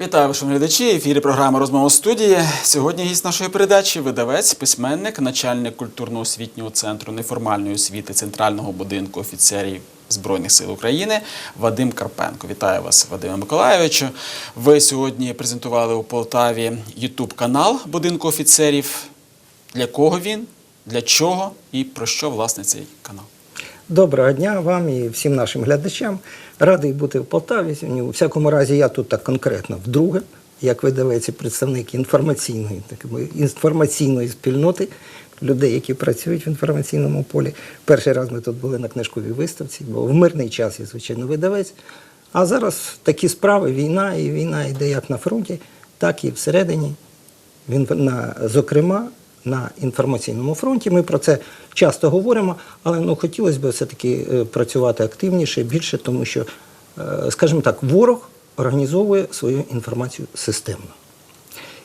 Вітаю, ваші глядачі. Ефірі програма Розмова студії. Сьогодні гість нашої передачі видавець, письменник, начальник культурно-освітнього центру неформальної освіти Центрального будинку офіцерів Збройних сил України Вадим Карпенко. Вітаю вас, Вадиме Миколайовичу. Ви сьогодні презентували у Полтаві Ютуб канал будинку офіцерів. Для кого він, для чого і про що власне цей канал? Доброго дня вам і всім нашим глядачам. Радий бути в Полтаві. У всякому разі, я тут так конкретно вдруге, як видавець і представник інформаційної, такої інформаційної спільноти, людей, які працюють в інформаційному полі. Перший раз ми тут були на книжковій виставці, бо в мирний час я, звичайно, видавець. А зараз такі справи, війна, і війна йде як на фронті, так і всередині. Він на, зокрема на інформаційному фронті. Ми про це часто говоримо, але ну, хотілося б все-таки е, працювати активніше, більше, тому що, е, скажімо так, ворог організовує свою інформацію системно.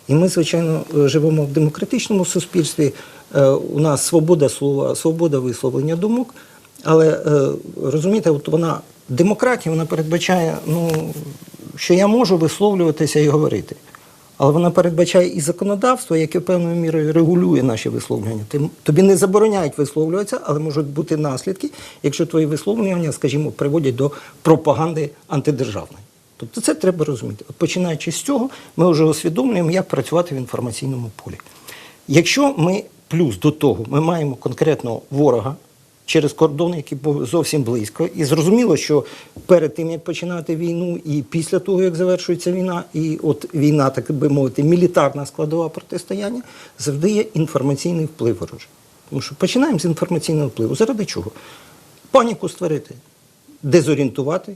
І ми, звичайно, живемо в демократичному суспільстві. Е, У нас свобода слова, свобода висловлення думок. Але е, розумієте, от вона демократія вона передбачає, ну, що я можу висловлюватися і говорити. Але вона передбачає і законодавство, яке певною мірою регулює наші висловлювання. Тобі не забороняють висловлюватися, але можуть бути наслідки, якщо твої висловлювання, скажімо, приводять до пропаганди антидержавної. Тобто це треба розуміти. От починаючи з цього, ми вже усвідомлюємо, як працювати в інформаційному полі. Якщо ми плюс до того ми маємо конкретного ворога через кордон, який був зовсім близько, і зрозуміло, що перед тим як починати війну, і після того як завершується війна, і от війна, так би мовити, мілітарна складова протистояння, завжди є інформаційний вплив ворожий. Тому що починаємо з інформаційного впливу. Заради чого? Паніку створити, дезорієнтувати,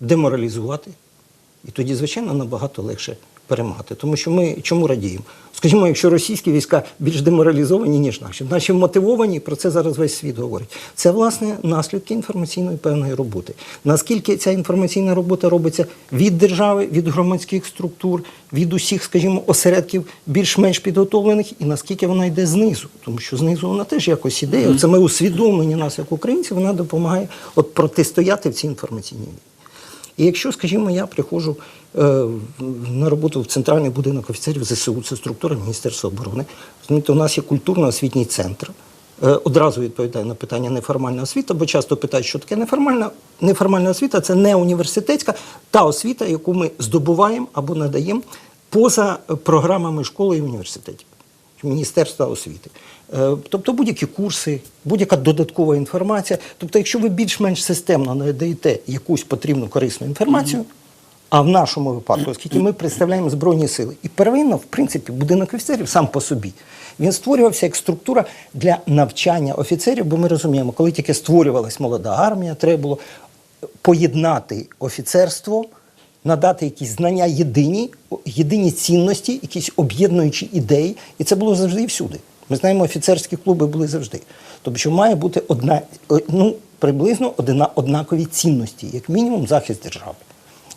деморалізувати. І тоді, звичайно, набагато легше перемагати. Тому що ми чому радіємо? Скажімо, якщо російські війська більш деморалізовані, ніж наші, наші мотивовані, про це зараз весь світ говорить. Це, власне, наслідки інформаційної певної роботи. Наскільки ця інформаційна робота робиться від держави, від громадських структур, від усіх, скажімо, осередків більш-менш підготовлених, і наскільки вона йде знизу, тому що знизу вона теж якось іде. От Саме усвідомлення нас як українців, вона допомагає от протистояти в цій інформаційній війні. І якщо, скажімо, я приходжу на роботу в центральний будинок офіцерів ЗСУ, це структура Міністерства оборони, розумієте, у нас є культурно-освітній центр. Е, одразу відповідаю на питання неформальна освіта, бо часто питають, що таке неформальна. Неформальна освіта це не університетська, та освіта, яку ми здобуваємо або надаємо поза е, програмами школи і університетів. Міністерства освіти. Е, Тобто будь-які курси, будь-яка додаткова інформація. Тобто, якщо ви більш-менш системно надаєте якусь потрібну корисну інформацію, а в нашому випадку, оскільки ми представляємо Збройні сили, і первинно, в принципі, будинок офіцерів сам по собі. Він створювався як структура для навчання офіцерів, бо ми розуміємо, коли тільки створювалась молода армія, треба було поєднати офіцерство надати якісь знання єдині, єдині цінності, якісь об'єднуючі ідеї. І це було завжди і всюди. Ми знаємо, офіцерські клуби були завжди. Тобто, що має бути одна, ну, приблизно одна, однакові цінності, як мінімум, захист держави.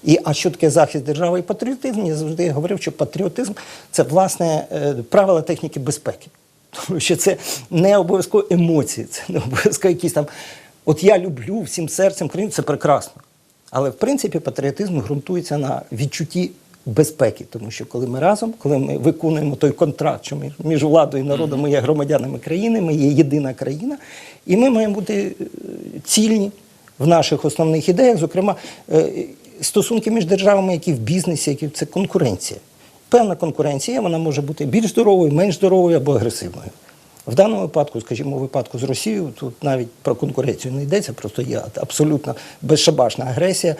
І а що таке захист держави і патріотизм? Я завжди говорив, що патріотизм це власне е, правила техніки безпеки. Тому що це не обов'язково емоції, це не обов'язково якісь там. От я люблю всім серцем країну, це прекрасно. Але в принципі патріотизм ґрунтується на відчутті безпеки, тому що коли ми разом, коли ми виконуємо той контракт, що між, владою і народом ми є громадянами країни, ми є єдина країна, і ми маємо бути е, цільні в наших основних ідеях, зокрема, е, стосунки між державами, які в бізнесі, які це конкуренція. Певна конкуренція, вона може бути більш здоровою, менш здоровою або агресивною. В даному випадку, скажімо, у випадку з Росією, тут навіть про конкуренцію не йдеться, просто є абсолютно безшабашна агресія.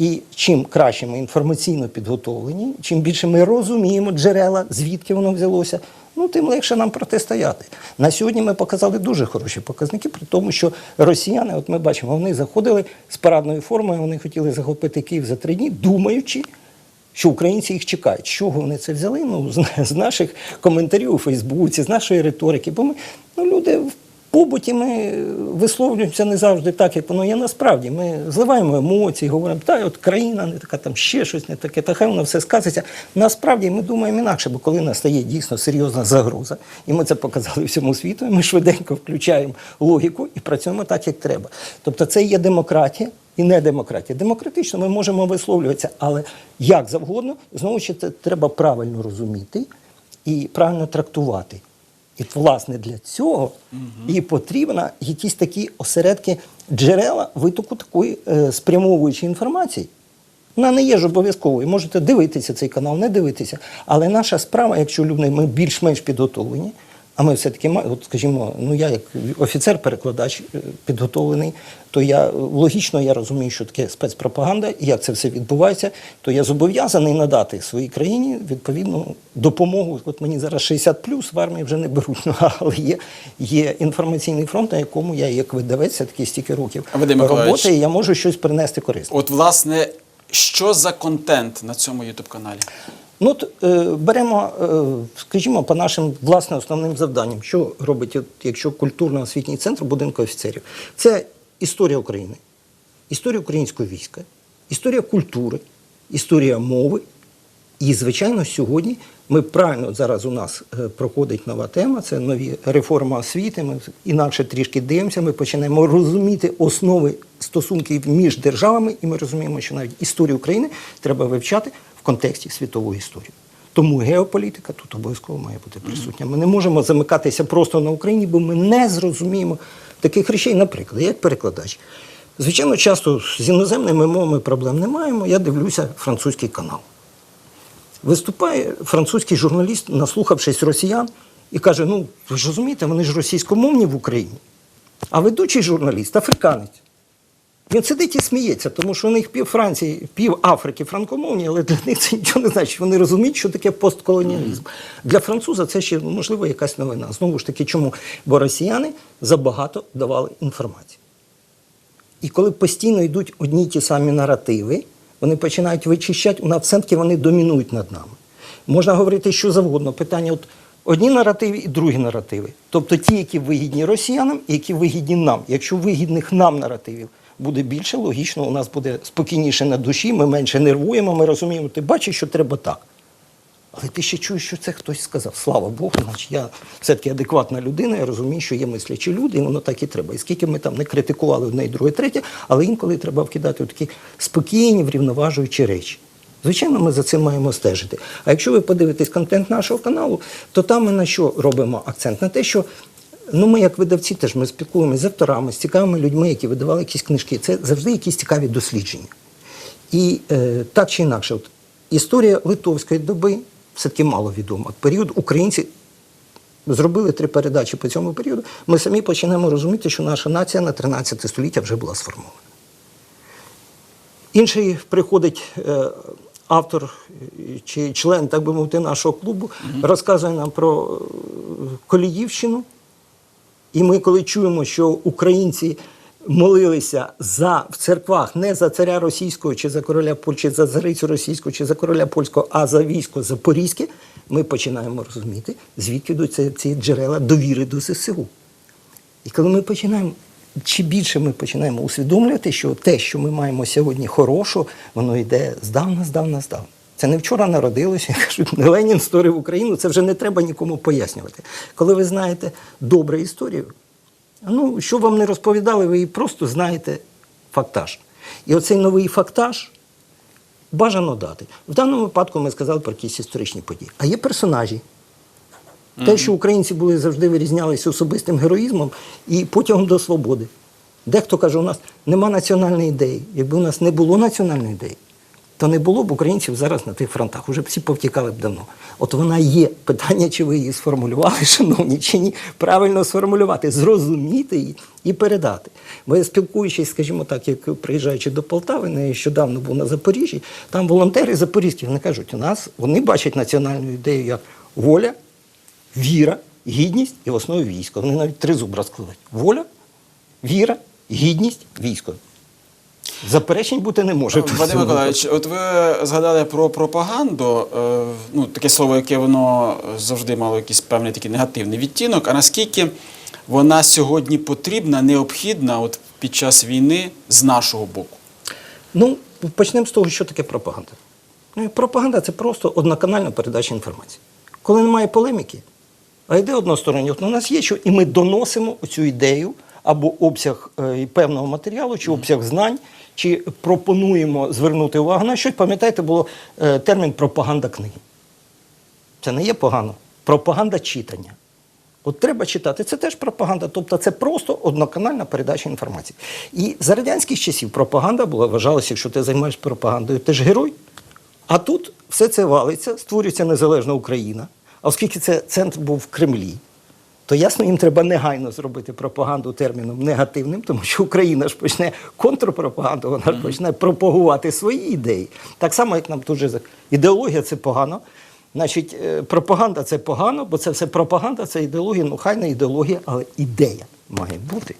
І чим краще ми інформаційно підготовлені, чим більше ми розуміємо джерела, звідки воно взялося, ну тим легше нам протистояти. На сьогодні ми показали дуже хороші показники, при тому, що росіяни, от ми бачимо, вони заходили з парадною формою, вони хотіли захопити Київ за три дні, думаючи, що українці їх чекають. З чого вони це взяли? Ну, з, наших коментарів у Фейсбуці, з нашої риторики. Бо ми ну, люди побуті ми висловлюємося не завжди так, як воно є насправді. Ми зливаємо емоції, говоримо, та от країна не така, там ще щось не таке, та хай воно все сказиться. Насправді ми думаємо інакше, бо коли настає дійсно серйозна загроза, і ми це показали всьому світу, і ми швиденько включаємо логіку і працюємо так, як треба. Тобто це є демократія. І не демократія. Демократично ми можемо висловлюватися, але як завгодно, знову ж це треба правильно розуміти і правильно трактувати. І власне для цього і потрібна якісь такі осередки джерела витоку такої е, спрямовуючої інформації. Вона не є ж обов'язковою. Можете дивитися цей канал, не дивитися. Але наша справа, якщо люди, ми більш-менш підготовлені, а ми все-таки маємо, от скажімо, ну я як офіцер-перекладач е, підготовлений, то я е, логічно я розумію, що таке спецпропаганда, і як це все відбувається, то я зобов'язаний надати своїй країні відповідну допомогу. От мені зараз 60 плюс в армії вже не беруть, ну, але є, є інформаційний фронт, на якому я як видавець все-таки стільки років роботи, і я можу щось принести корисне. От, власне, що за контент на цьому ютуб-каналі? Ну, от, е, беремо, е, скажімо, по нашим власне основним завданням, що робить, от, якщо культурно-освітній центр будинку офіцерів, це історія України, історія українського війська, історія культури, історія мови. І, звичайно, сьогодні ми правильно зараз у нас е, проходить нова тема, це нові реформи освіти. Ми інакше трішки дивимося, ми починаємо розуміти основи стосунків між державами, і ми розуміємо, що навіть історію України треба вивчати в контексті світової історії. Тому геополітика тут обов'язково має бути присутня. Ми не можемо замикатися просто на Україні, бо ми не зрозуміємо таких речей. Наприклад, як перекладач. Звичайно, часто з іноземними мовами проблем не маємо. Я дивлюся французький канал. Виступає французький журналіст, наслухавшись росіян, і каже: ну, ви ж розумієте, вони ж російськомовні в Україні. А ведучий журналіст африканець. Він сидить і сміється, тому що у них пів Франції, пів Африки франкомовні, але для них це нічого не значить. Вони розуміють, що таке постколоніалізм. Для француза це ще можливо якась новина. Знову ж таки, чому? Бо росіяни забагато давали інформації. І коли постійно йдуть одні й ті самі наративи, вони починають вичищати, у все-таки вони домінують над нами. Можна говорити що завгодно. Питання: от одні наративи і другі наративи. Тобто ті, які вигідні росіянам, і які вигідні нам. Якщо вигідних нам наративів буде більше, логічно, у нас буде спокійніше на душі, ми менше нервуємо, ми розуміємо, ти бачиш, що треба так. Але ти ще чуєш, що це хтось сказав. Слава Богу, значить я все-таки адекватна людина, я розумію, що є мислячі люди, і воно так і треба. І скільки ми там не критикували одне і друге, третє, але інколи треба вкидати такі спокійні, врівноважуючі речі. Звичайно, ми за цим маємо стежити. А якщо ви подивитесь контент нашого каналу, то там ми на що робимо акцент? На те, що ну, ми, як видавці, теж ми спілкуємося з авторами, з цікавими людьми, які видавали якісь книжки. Це завжди якісь цікаві дослідження. І е, так чи інакше, от, історія литовської доби все-таки мало відома. Період українці зробили три передачі по цьому періоду. Ми самі починаємо розуміти, що наша нація на 13 століття вже була сформована. Інший приходить е, автор чи член, так би мовити, нашого клубу, розказує нам про е, Коліївщину. І ми, коли чуємо, що українці молилися за в церквах не за царя російського чи за короля Польщі, за царицю російську чи за короля польського, а за військо запорізьке, ми починаємо розуміти, звідки йдуть ці, джерела довіри до ЗСУ. І коли ми починаємо, чи більше ми починаємо усвідомлювати, що те, що ми маємо сьогодні хорошого, воно йде здавна, здавна, здавна. Це не вчора народилося, кажуть, не Ленін створив Україну, це вже не треба нікому пояснювати. Коли ви знаєте добре історію, ну, що вам не розповідали, ви її просто знаєте фактаж. І оцей новий фактаж бажано дати. В даному випадку ми сказали про якісь історичні події. А є персонажі, те, що українці були завжди вирізнялися особистим героїзмом і потягом до свободи. Дехто каже, у нас нема національної ідеї. Якби у нас не було національної ідеї, то не було б українців зараз на тих фронтах. Уже всі повтікали б давно. От вона є. Питання, чи ви її сформулювали, шановні, чи ні. Правильно сформулювати, зрозуміти її і передати. Бо спілкуючись, скажімо так, як приїжджаючи до Полтави, нещодавно був на Запоріжжі, там волонтери запорізькі, вони кажуть, у нас вони бачать національну ідею як воля, віра, гідність і в основі військо. Вони навіть три зуб розкладуть. Воля, віра, гідність, військо. Заперечень бути не може. Вадим Миколаївич, от ви згадали про пропаганду, е, ну таке слово, яке воно завжди мало якийсь певний такий негативний відтінок. А наскільки вона сьогодні потрібна, необхідна от під час війни з нашого боку? Ну, почнемо з того, що таке пропаганда. Ну, Пропаганда це просто одноканальна передача інформації. Коли немає полеміки, а йде односторонньо, у нас є що, і ми доносимо цю ідею або обсяг е, певного матеріалу, чи обсяг знань, чи пропонуємо звернути увагу на щось. Пам'ятаєте, було е, термін пропаганда книги. Це не є погано. Пропаганда читання. От треба читати, це теж пропаганда, тобто це просто одноканальна передача інформації. І за радянських часів пропаганда була, вважалося, якщо ти займаєшся пропагандою, ти ж герой. А тут все це валиться, створюється незалежна Україна. Оскільки це центр був в Кремлі, то ясно, їм треба негайно зробити пропаганду терміном негативним, тому що Україна ж почне контрпропаганду, вона ж почне пропагувати свої ідеї. Так само, як нам тут же ідеологія це погано. Значить, е, пропаганда це погано, бо це все пропаганда, це ідеологія. Ну, хай не ідеологія, але ідея має бути.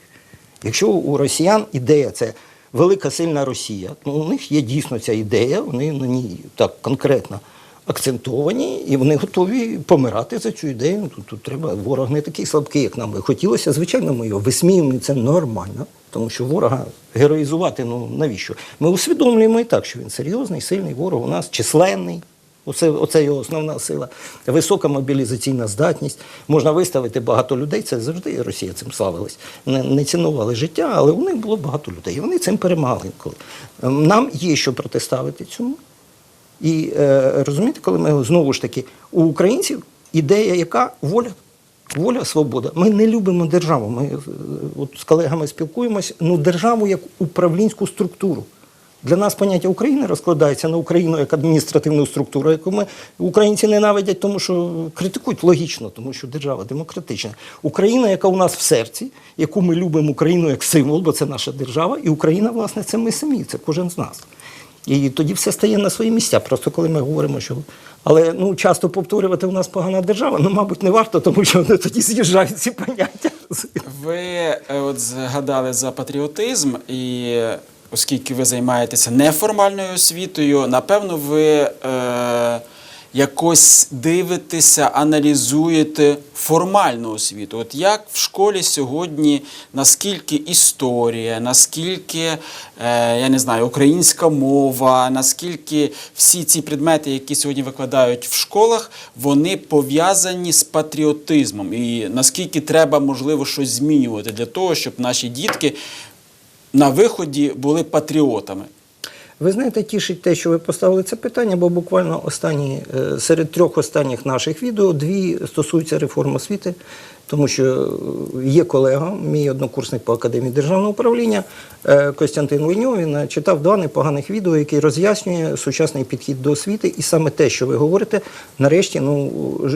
Якщо у росіян ідея це велика сильна Росія, ну у них є дійсно ця ідея, вони на ній так конкретно акцентовані, і вони готові помирати за цю ідею. Ну, Тут, тут треба ворог не такий слабкий, як нам би хотілося. Звичайно, ми його висміюємо, і це нормально, тому що ворога героїзувати, ну навіщо? Ми усвідомлюємо і так, що він серйозний, сильний ворог у нас, численний. Оце, оце його основна сила. Висока мобілізаційна здатність. Можна виставити багато людей. Це завжди Росія цим славилась. Не, не цінували життя, але у них було багато людей. І вони цим перемагали. Ем, Нам є що протиставити цьому. І е, розумієте, коли ми знову ж таки у українців ідея, яка воля. Воля, свобода. Ми не любимо державу. Ми е, от з колегами спілкуємось, ну державу як управлінську структуру. Для нас поняття України розкладається на Україну як адміністративну структуру, яку ми українці ненавидять, тому що критикують логічно, тому що держава демократична. Україна, яка у нас в серці, яку ми любимо Україну як символ, бо це наша держава, і Україна, власне, це ми самі, це кожен з нас. І тоді все стає на свої місця. Просто коли ми говоримо, що. Але ну, часто повторювати у нас погана держава, ну, мабуть, не варто, тому що вони тоді з'їжджають ці поняття. Ви е, от згадали за патріотизм, і оскільки ви займаєтеся неформальною освітою, напевно, ви е, якось дивитеся, аналізуєте формальну освіту. От як в школі сьогодні, наскільки історія, наскільки, е, я не знаю, українська мова, наскільки всі ці предмети, які сьогодні викладають в школах, вони пов'язані з патріотизмом, і наскільки треба, можливо, щось змінювати для того, щоб наші дітки на виході були патріотами. Ви знаєте, тішить те, що ви поставили це питання, бо буквально останні е, серед трьох останніх наших відео дві стосуються реформи освіти, тому що е, є колега, мій однокурсник по академії державного управління е, Костянтин Линьов, він читав два непоганих відео, які роз'яснює сучасний підхід до освіти, і саме те, що ви говорите, нарешті, ну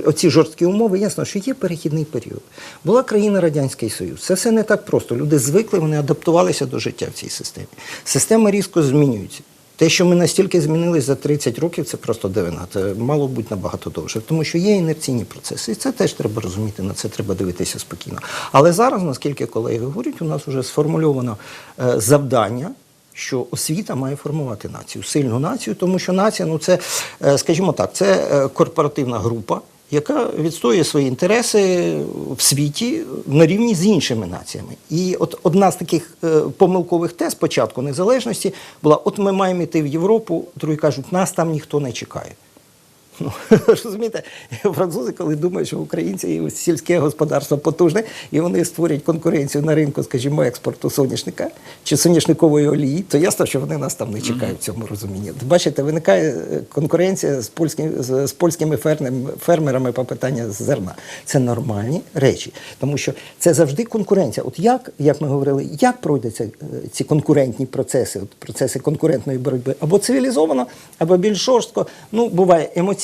оці жорсткі умови, ясно, що є перехідний період. Була країна Радянський Союз. Це все не так просто. Люди звикли, вони адаптувалися до життя в цій системі. Система різко змінюється. Те, що ми настільки змінились за 30 років, це просто дивина. Це мало бути набагато довше, тому що є інерційні процеси, і це теж треба розуміти. На це треба дивитися спокійно. Але зараз, наскільки колеги говорять, у нас вже сформульовано е, завдання. Що освіта має формувати націю, сильну націю, тому що нація, ну це, е, скажімо так, це е, корпоративна група, яка відстоює свої інтереси в світі на рівні з іншими націями. І от одна з таких е, помилкових тез початку незалежності була: от ми маємо йти в Європу, другі кажуть, нас там ніхто не чекає. Ну, розумієте, французи, коли думають, що українці і сільське господарство потужне, і вони створять конкуренцію на ринку, скажімо, експорту соняшника чи соняшникової олії, то ясно, що вони нас там не чекають в цьому розумінні. Бачите, виникає е, конкуренція з польським з, польськими фермерами, фермерами по питанню зерна. Це нормальні речі, тому що це завжди конкуренція. От як, як ми говорили, як пройдуться е, ці конкурентні процеси, от процеси конкурентної боротьби, або цивілізовано, або більш жорстко. Ну, буває емоційно.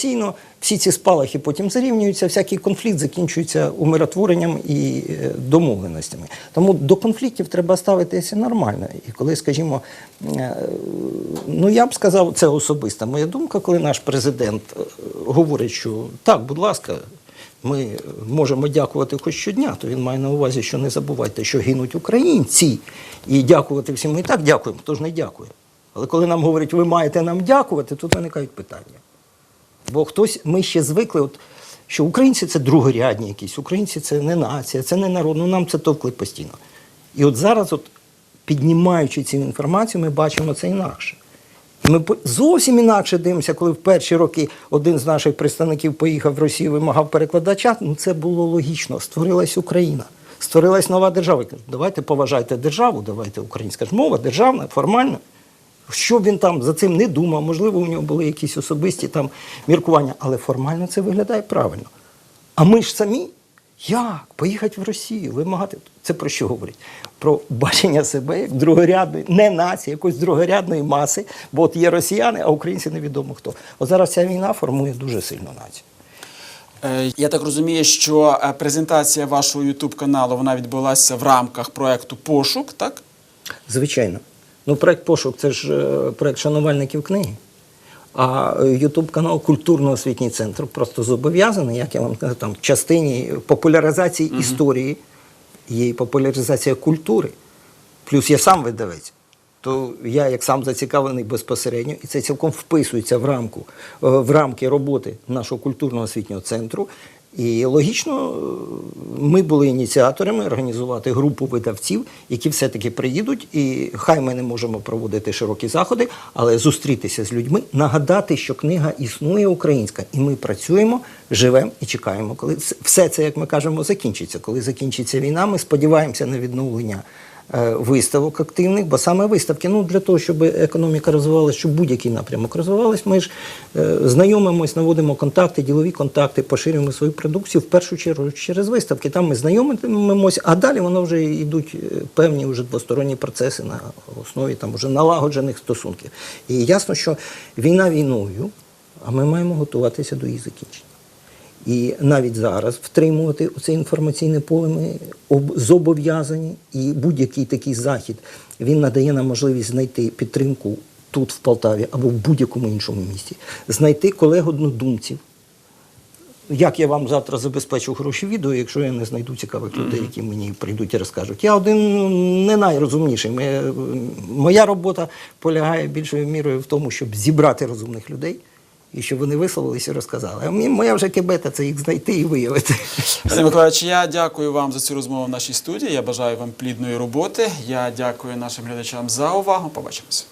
Всі ці спалахи потім зарівнюються, всякий конфлікт закінчується умиротворенням і е, домовленостями. Тому до конфліктів треба ставитися нормально. І коли, скажімо, е, ну я б сказав, це особиста моя думка, коли наш президент е, говорить, що так, будь ласка. Ми можемо дякувати хоч щодня, то він має на увазі, що не забувайте, що гинуть українці. І дякувати всім. Ми і так дякуємо, хто ж не дякує. Але коли нам говорять, ви маєте нам дякувати, тут виникають питання. Бо хтось, ми ще звикли, от що українці це другорядні якісь, українці це не нація, це не народ. Ну нам це товкли постійно. І от зараз, от, піднімаючи цю інформацію, ми бачимо це інакше. Ми зовсім інакше дивимося, коли в перші роки один з наших представників поїхав в Росію, вимагав перекладача. Ну це було логічно. Створилась Україна, створилась нова держава. Давайте поважайте державу, давайте українська ж мова, державна, формальна. Що він там за цим не думав, можливо, у нього були якісь особисті там міркування, але формально це виглядає правильно. А ми ж самі, як поїхати в Росію, вимагати. Це про що говорить? Про бачення себе як другорядної, не нації, якоїсь другорядної маси, бо от є росіяни, а українці невідомо хто. От зараз ця війна формує дуже сильно націю. Е, Я так розумію, що е, презентація вашого YouTube каналу вона відбулася в рамках проекту Пошук, так? Звичайно. Ну, проект пошук це ж е, проект шанувальників книги. А Ютуб канал Культурно-освітній центр просто зобов'язаний, як я вам кажу, там в частині популяризації історії є і популяризація культури. Плюс я сам видавець. То я як сам зацікавлений безпосередньо, і це цілком вписується в рамку е, в рамки роботи нашого культурно-освітнього центру. І логічно, е, ми були ініціаторами організувати групу видавців, які все-таки приїдуть, і хай ми не можемо проводити широкі заходи, але зустрітися з людьми, нагадати, що книга існує українська, і ми працюємо, живемо і чекаємо, коли все це, як ми кажемо, закінчиться. Коли закінчиться війна, ми сподіваємося на відновлення виставок активних, бо саме виставки, ну для того, щоб економіка розвивалася, щоб будь-який напрямок розвивалась, ми ж е, знайомимось, наводимо контакти, ділові контакти, поширюємо свою продукцію в першу чергу через виставки. Там ми знайомимось, а далі воно вже йдуть е, певні вже двосторонні процеси на основі там вже налагоджених стосунків. І ясно, що війна війною, а ми маємо готуватися до її закінчення. І навіть зараз втримувати це інформаційне поле ми зобов'язані. І будь-який такий захід він надає нам можливість знайти підтримку тут, в Полтаві або в будь-якому іншому місті, знайти колег однодумців. Як я вам завтра забезпечу хороші відео, якщо я не знайду цікавих людей, які мені прийдуть і розкажуть. Я один ну, не найрозумніший. Моя робота полягає більшою мірою в тому, щоб зібрати розумних людей і щоб вони висловилися і розказали. А моя вже кебета це їх знайти і виявити. Сергій Миколаївич, я дякую вам за цю розмову в нашій студії. Я бажаю вам плідної роботи. Я дякую нашим глядачам за увагу. Побачимося.